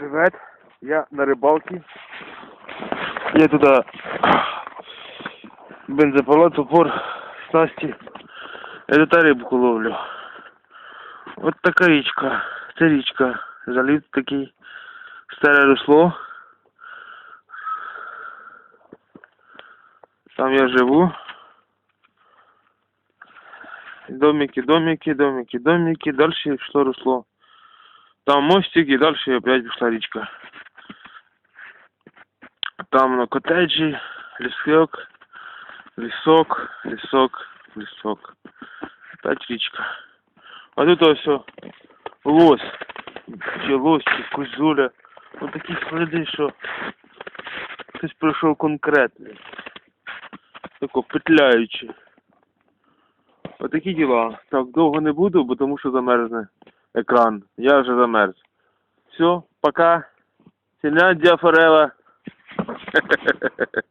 Привет, я на рыбалке. Я туда бензопила, топор, снасти. Я тут рибку ловлю. От така річка. Це річка. Залив такий старе русло. Там я живу. Домики, домики, домики, домики. Дальше пішло русло. Там мостик и дальше опять пішла річка. Там на коттеджі, лісок, лісок, лісок, лісок. Опять річка. А тут о, лось. Чи лось, чи козуля. Ось такі сліди, що хтось пройшов конкретний. Тако петляючи. Отакі діла. Так, довго не буду, бо тому що замерзне екран. Я вже замерз. Все, пока. Ціна Діафорела.